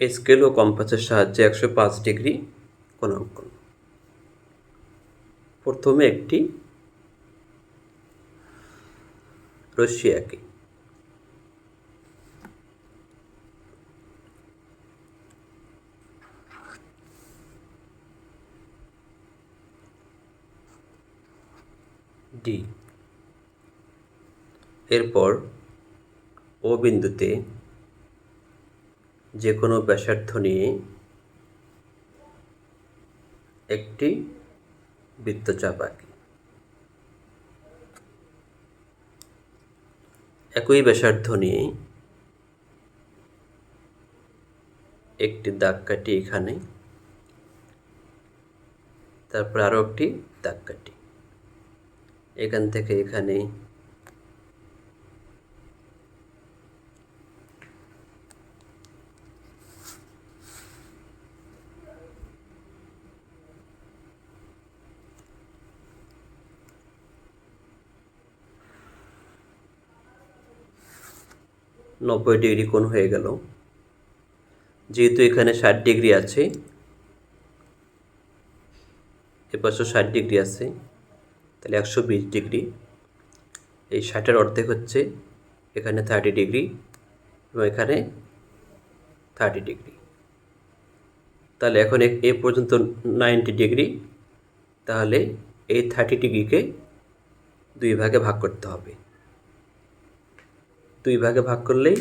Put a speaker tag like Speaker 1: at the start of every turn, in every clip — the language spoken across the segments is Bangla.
Speaker 1: স্কেল ও কম্পাসের সাহায্যে একশো পাঁচ ডিগ্রি কোণ অঙ্কন প্রথমে একটি রশ্মি আঁকি। ডি। এরপর ও বিন্দুতে যে কোনো ব্যাসার্ধ নিয়ে একটি বৃত্তচাপ আঁকি। একই ব্যাসার্ধ নিয়ে একটি দাগ কাটি এখানে, তারপর আরও একটি দাগ কাটি। এখান থেকে এখানে নব্বই ডিগ্রি কোণ হয়ে গেল। যেহেতু এখানে ষাট ডিগ্রি আছে এপাশে ষাট ডিগ্রি আছে, তাহলে একশো বিশ ডিগ্রি। এই ষাটের অর্ধেক হচ্ছে এখানে থার্টি ডিগ্রি এবং এখানে থার্টি ডিগ্রি। তাহলে এখন এ- পর্যন্ত নাইনটি ডিগ্রি, তাহলে এই থার্টি ডিগ্রিকে দুই ভাগে ভাগ করতে হবে। দুই ভাগে ভাগ করলেই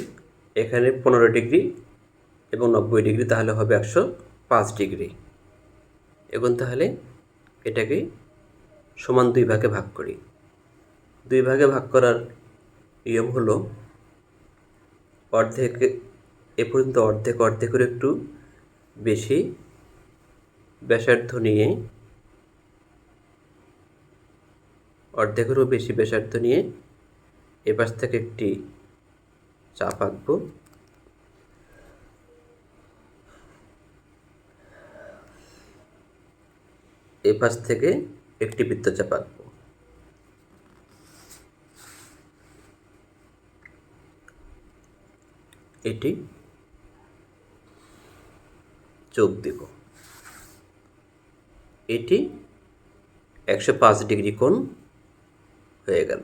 Speaker 1: এখানে পনেরো ডিগ্রি এবং নব্বই ডিগ্রি তাহলে হবে একশো পাঁচ ডিগ্রি। এখন তাহলে এটাকে সমান দুই ভাগে ভাগ করি। দুই ভাগে ভাগ করার নিয়ম হলো অর্ধেক এ পর্যন্ত অর্ধেক অর্ধেকের একটু বেশি ব্যাসার্ধ নিয়ে অর্ধেকেরও বেশি ব্যাসার্ধ নিয়ে এপাশ থেকে একটি চাপ আঁকবো এপাশ থেকে একটি বৃত্তচাপ আঁকবো এটি চোখ দেব। এটি একশো পাঁচ ডিগ্রি কোণ হয়ে গেল।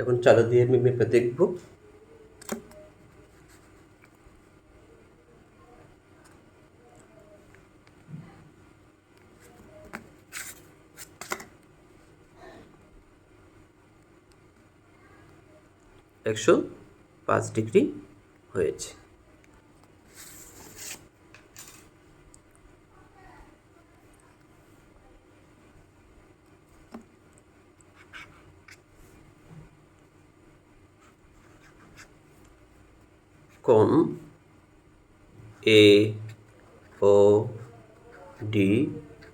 Speaker 1: এখন চালু দিয়ে আমি মেপে দেখব। একশো পাঁচ ডিগ্রি হয়েছে। কোণ এ, ও, ডি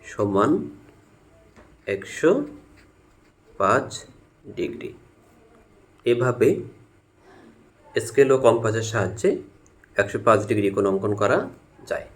Speaker 1: সমান একশো পাঁচ ডিগ্রি। এভাবে স্কেল ও কম্পাসের সাহায্যে একশো পাঁচ ডিগ্রি কোণ অঙ্কন করা যায়।